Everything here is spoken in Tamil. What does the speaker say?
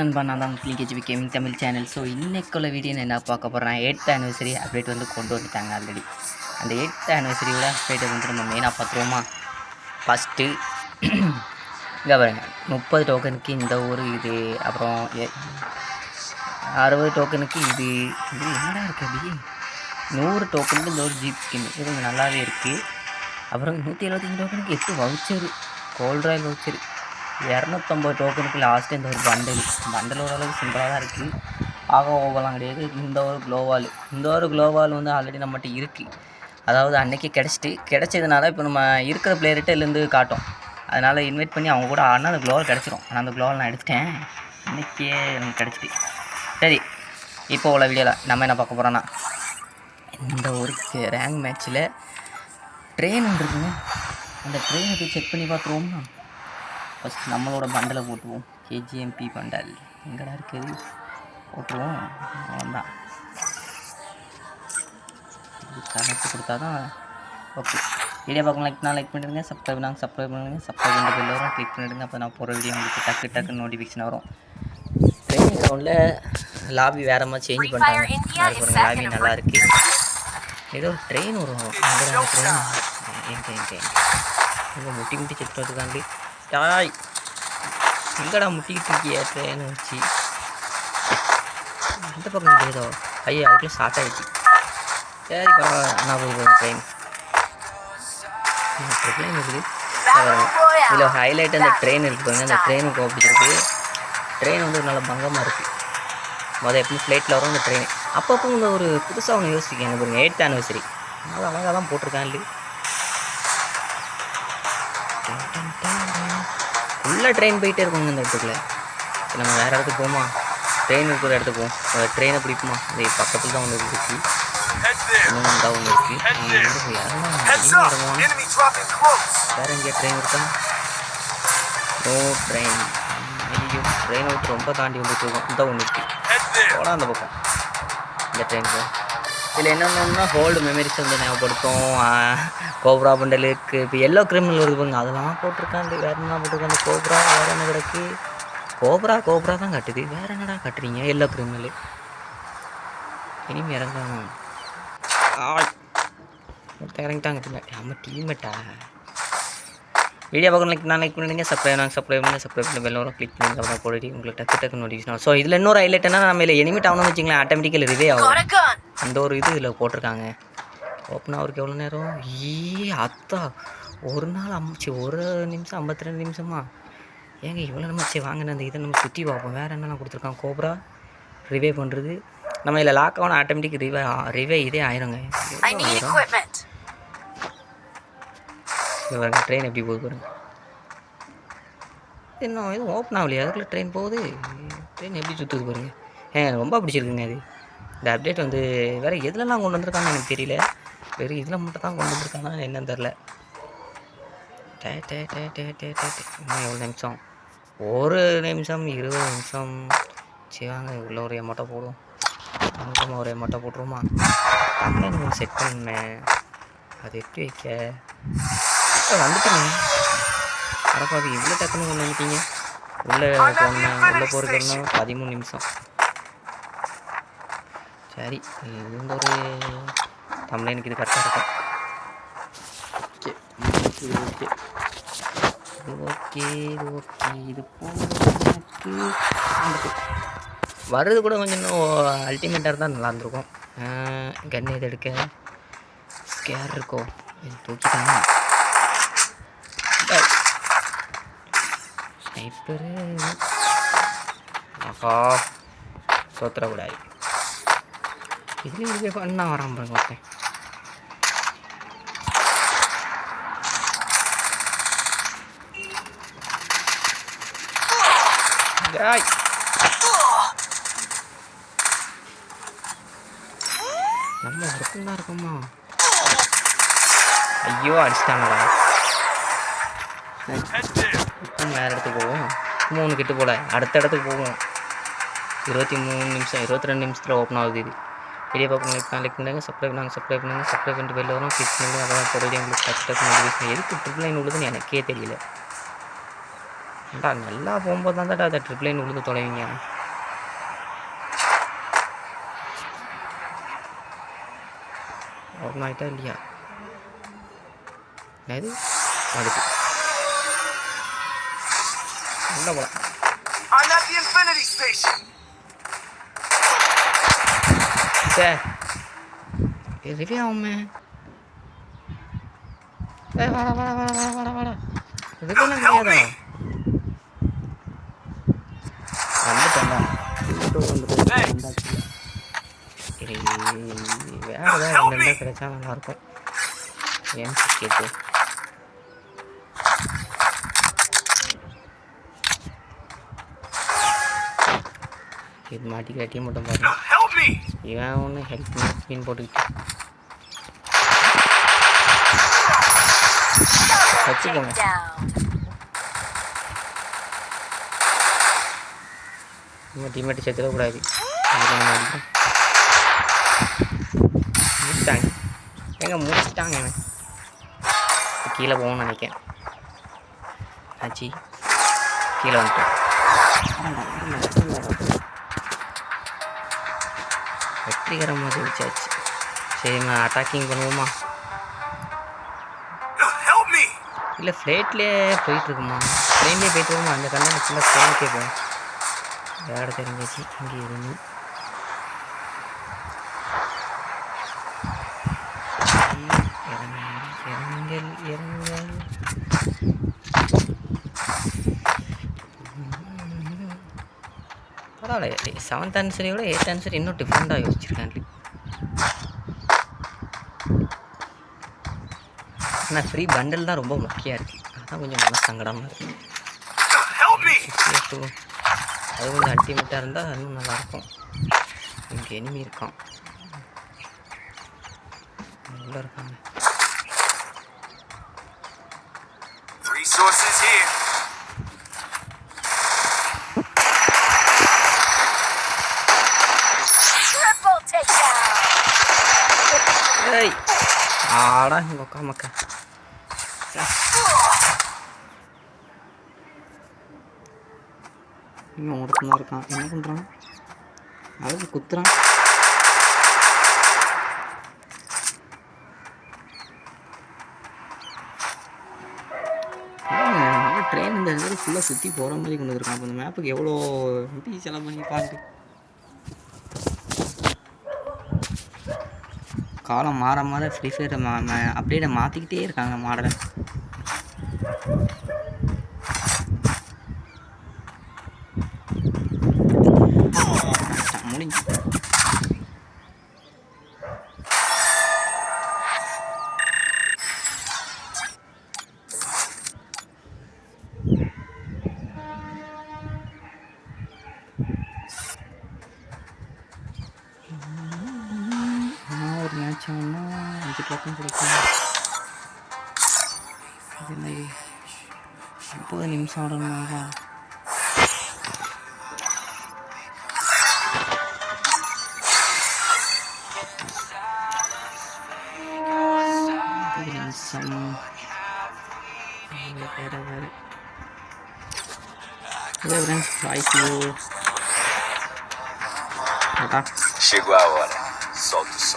நண்பா. நான் தான் கிளிகேஜி கேமிங் தமிழ் சேனல். ஸோ இன்னைக்குள்ள வீடியோ நான் என்ன பார்க்க போகிறேன் எயித் ஆனிவர்சரி அப்டேட் வந்து கொண்டு வந்துட்டாங்க ஆல்ரெடி அந்த எயித் ஆனிவர்சரியோட அப்டேட் வந்து நம்ம மெயினாக பார்த்துருவோமா? ஃபஸ்ட்டு இங்கே பாருங்க. முப்பது டோக்கனுக்கு இந்த ஒரு இது அப்புறம் அறுபது டோக்கனுக்கு இது இது என்னடா இருக்குது அப்படி நூறு டோக்கனுக்கு இந்த ஒரு ஜீப் ஸ்கின் இது கொஞ்சம் நல்லாவே இருக்குது அப்புறம் நூற்றி எழுபத்தஞ்சு டோக்கனுக்கு எட்டு வவுச்சரு கோல்ட் ராயல் வவுச்சரு இரநூத்தம்பது டோக்கனுக்கு லாஸ்ட்டு இந்த ஒரு பண்டில் பண்டில் ஓரளவுக்கு சிம்பிளாக தான் இருக்குது ஆக ஓவலாம் கிடையாது. இந்த ஒரு க்ளோவால் இந்த ஒரு க்ளோவால் வந்து ஆல்ரெடி நம்மகிட்ட இருக்குது அதாவது அன்னைக்கு கிடச்சிட்டு கிடச்சதுனால இப்போ நம்ம இருக்கிற பிளேயர்கிட்ட இருந்து காட்டும். அதனால் இன்வைட் பண்ணி அவங்க கூட ஆடினா அந்த க்ளோவால் கிடச்சிரும். ஆனால் அந்த க்ளோவால் நான் எடுத்துட்டேன். இன்றைக்கே எனக்கு கிடச்சிட்டு. சரி. இப்போ உள்ள வீடியோவில் நம்ம என்ன பார்க்க போகிறோன்னா இந்த ஒரு ரேங்க் மேட்ச்சில் ட்ரெயின் இருக்குங்க. அந்த ட்ரெயினை போய் செக் பண்ணி பார்த்துருவோம்னா ஃபஸ்ட் நம்மளோட பண்டலை போட்டுருவோம். கேஜிஎம்பி பண்டல் எங்கடா இருக்குது போட்டுருவோம். அவ்வளோதான் கனெக்ட் கொடுத்தா தான் ஓகே வீடியோ பார்க்க லைக்னா லைக் பண்ணிடுங்க. சப்ஸ்கிரைப் நாங்கள் சப்ஸ்கிரைப் பண்ணுங்க. சப்ஸ்கிரைப் பண்ணி பெல் வரும். கிளிக் பண்ணிடுங்க. அப்போ நான் போகிற வீடியோ உங்களுக்கு டக்கு டக்கு நோட்டிஃபிகேஷன் வரும். ட்ரெயின் கிரவுண்டில் லாபி வேற மாதிரி சேஞ்ச் பண்ணிட்டாங்க. லாபி நல்லா இருக்கு. ஏதோ ட்ரெயின் வரும். ட்ரெயின் எங்க எங்க எங்க முட்டி முட்டி செத்து வந்துக்காண்டி டாய் எங்கடா முட்டிக்கிட்டு இருக்கிய ட்ரெயின் வச்சு? எந்த பக்கம் ஏதோ ஐயோ அதுக்குள்ளே ஸ்டார்ட் ஆகிடுச்சு சரி பரவாயில்ல நான் போய் ட்ரெயின் ட்ரெயின் இருக்குது இதில் ஹைலைட் அந்த ட்ரெயின் இருக்கு பாருங்க அந்த ட்ரெயினுக்கு பிடிச்சிருக்கு ட்ரெயின் வந்து ஒரு நல்ல பங்கமாக இருக்குது மொதல் எப்பவும் ஃப்ளைட்டில் வரும் அந்த ட்ரெயின் அப்பப்போ இந்த ஒரு புதுசாக ஒன்று யோசிக்க எனக்கு ஒரு எயிட் ஆனிவர்சரி அது அழகாக தான் போட்டிருக்கான் இல்லை ஃபுல்லாக ட்ரெயின் போயிட்டே இருக்குங்க இந்த இடத்துக்குள்ள. சரி, நம்ம வேறு இடத்துக்கு போமா ட்ரெயின் இருக்கிற இடத்துக்கு போவோம். ட்ரெயினை பிடிக்குமா அது பக்கத்தில் தான் ஒன்று இருக்குது இன்னும் தான் ஒன்று இருக்குது Heads வேறு எங்கேயா ட்ரெயின் இருக்கா? நோ ட்ரெயின் ஐயோ ட்ரெயின் விட்டு ரொம்ப தாண்டி வந்துட்டு இருக்கோம். இந்த ஒன்று இருக்கு. Head போடா அந்த பக்கம். இந்த ட்ரெயின் ட்ரெயினுக்கு இதில் என்னென்னா ஹோல்டு மெமரிஸ் வந்து ஞாபகப்படுத்தும் கோப்ரா பண்டலுக்கு இப்போ எல்லோ கிரிமினல் வருது பாருங்க அதெல்லாம் போட்டிருக்காண்டு வேறு என்ன போட்டிருக்காங்க கோப்ரா வேறு என்ன கிடக்கு? கோப்ரா கோப்ரா தான் கட்டுது. வேறு என்னடா கட்டுறீங்க எல்லோ கிரிமினல் இனிமே இறங்கணும் ஆய். இறங்கிட்டாங்க நம்ம டீமேட்டா வீடியோ பார்க்கணும் லைக் நான் லைக் பண்ணிடுங்க சப்ஸ்கிரைப் நாங்கள் சப்ஸ்கிரைப் பண்ணி சப்ஸ்கிரைப் பண்ணி பெல் வரும் கிளிக் பண்ணி அப்புறம் போடி உங்களுக்கு டக்கு டக்கு நோட்டிஃபிகேஷன் ஸோ இதில் இன்னொரு ஹைலைட் என்ன நம்ம இதில் எனிமேட் ஆகணும்னு வச்சிங்களேன் ஆட்டோமேட்டிக்கல் ரிவே ஆகும். அந்த ஒரு இது இதில் போட்டிருக்காங்க. ஓப்பன் ஆகிறதுக்கு எவ்வளோ நேரம்? ஈ அத்தா. ஒரு நாள் அம்மாச்சி ஒரு நிமிஷம் ஐம்பத்தி ரெண்டு நிமிஷமா? ஏங்க இவ்வளோ நம்மச்சி வாங்கின அந்த இதை நம்ம சுற்றி பார்ப்போம். வேறு என்னெல்லாம் கொடுத்துருக்காங்க கோப்ரா ரிவே பண்ணுறது நம்ம இதில் லாக் ஆகணும் ஆட்டோமேட்டிக் ரிவே ரிவே இதே ஆயிருங்க. ட்ரெயின் எப்படி போகுது பாருங்க. என்ன எதுவும் ஓப்பன் ஆகலையா? அதுக்குள்ளே ட்ரெயின் போகுது. ட்ரெயின் எப்படி சுற்றுது பாருங்க. ஏன் ரொம்ப பிடிச்சிருக்குங்க அது. இந்த அப்டேட் வந்து வேறு எதுலலாம் கொண்டு வந்திருக்கான்னு எனக்கு தெரியல. வெறும் இதில் மட்டும் தான் கொண்டு வந்திருக்காங்க என்னன்னு தெரில டே டே டே டே டே டே டே. இன்னும் எவ்வளோ நிமிஷம்? ஒரு நிமிஷம் இருபது நிமிஷம். சரி வாங்க உள்ள ஒரு எமௌண்ட்டை போடுவோம். அங்கே ஒரு எமௌண்ட்டை போட்டுருமா அங்கே செட் பண்ணேன் அது எப்படி வைக்க? இப்போ வந்துட்டுங்க அது இவ்வளோ டக்குன்னு கொண்டு வந்துட்டீங்க. உள்ளே போனேன் உள்ளே போகிறதுன்னா பதிமூணு நிமிஷம். சரி இது வந்து ஒரு தமிழனுக்கு இது கரெக்டாக இருக்கும். ஓகே. இது ஓகே இது ஓகே இது ஓகே இது போக்கு வர்றது கூட கொஞ்சம் இன்னும் அல்டிமேட்டாக இருந்தால் நல்லா இருந்திருக்கும். கன் எது எடுக்க? ஸ்கேர் இருக்கோ? இது தூக்கிட்டாங்க ஸ்னைப்பரு ஆஹா. தோத்துறக்கூடாது இதுலேயும் இதுவே பண்ணா வரான் பாருங்க ஒருத்தன் டேய். நம்ம ஒருத்தன் தான் இருக்கோமா ஐயோ அடிச்சிட்டாங்கடா Head there! இப்போ வேறு இடத்துக்கு போவோம் மூணு கிட்ட போல அடுத்த இடத்துக்கு போவோம் இருபத்தி மூணு நிமிஷம் இருபத்தி ரெண்டு நிமிஷத்தில் ஓப்பன் ஆகுது இது வீடியோ பார்க்கணும் லைக் லைக் பண்ணுங்கள் சப்ஸ்கிரைப் நாங்கள் சப்ஸ்கிரைப் பண்ணுங்கள் சப்ஸ்கிரைப் பண்ணிட்டு வெளில வரும் கிளிக் பண்ணுங்க அதான் பொருள் உங்களுக்கு சப்ஸ்கிரைப் பண்ணி எதுக்கு ட்ரிபிள் லைன் உள்ளதுன்னு எனக்கே தெரியல ஏன்டா நல்லா போகும்போது தான் தான்டா அதை ட்ரிப்ளைன் விழுந்து தொலைவிங்க ஓப்பன் ஆகிட்டா இல்லையா அது அதுக்கு நல்லா போகலாம் I'm at the Infinity Station. Say arriviamo. Eh, ஆகுமே ஏ வாடா வாடா வாடா வாடா வாடா வாடா இதுக்கெல்லாம் கிடையாதா வந்துட்டேன்டா வேற ஏதாவது ரெண்டு கிடைச்சா நல்லாயிருக்கும் ஏன் கேட்டு இது மாட்டி கட்டியும் மட்டும் பாருங்க இவன் ஒன்று ஹெல்ப் மீன் போட்டுக்கிட்டு. வச்சுக்கோங்க. நம்ம டீமேட்டு சேர்த்துடக்கூடாது முடிச்சிட்டாங்க எங்க முடிச்சிட்டாங்க இவன். கீழே போகணும்னு நினைக்கிறேன். ஆச்சு கீழே வந்துட்டேன் வெற்றிகரமாக ஜெயிச்சாச்சு சரி நான் அட்டாக்கிங் பண்ணுவோமா! இல்லை ஃப்ளைட்லேயே போயிட்டுருக்குமா? ட்ரெயின்லேயே போயிட்டு வருமா அந்த கண்ணு ஃபுல்லாக ட்ரெயினுக்கே போகும். வேட தெரிஞ்சிச்சு. இங்கே இருந்து. பரவாயில்ல செவன்த் ஆன்சரியோட எயித் ஆன்சர் இன்னும் டிஃப்ரெண்ட்டாக யோசிச்சிருக்காங்க ஆனால் ஃப்ரீ பண்டில் தான் ரொம்ப முக்கியம் இருக்குது அதான் கொஞ்சம் மன சங்கடமாக இருக்குது அது கொஞ்சம் அல்டிமேட்டாக இருந்தால் இன்னும் நல்லாயிருக்கும் இங்கே எனிமி இருக்கான் உள்ள இருக்காங்க Resources here. ஆடா இங்கே உக்கா மக்கா இன்னும் ஒருத்தனா இருக்கான் என்ன பண்ணுறான் அழகு குத்துறான் ட்ரெயின் இந்த இடத்துல ஃபுல்லாக சுற்றி போகிற மாதிரி கொண்டு வந்துருக்கான் அப்போ இந்த மேப்புக்கு எவ்வளோ எப்படி செலவு பண்ணி பாருங்க காலம் மாற மாற ஃப்ரீ ஃபயரை மா அப்டேட்டை மாற்றிக்கிட்டே இருக்காங்க மாடலை. முடிஞ்சு. ஆகுனா அஞ்சு பக்கம் கிடைக்கும் இது என்ன இது? முப்பது நிமிஷம் ஆடணுமாவா முப்பது நிமிஷம் இது வேற வேற okay friends bye see you tata Chegou a hora. Solta o som.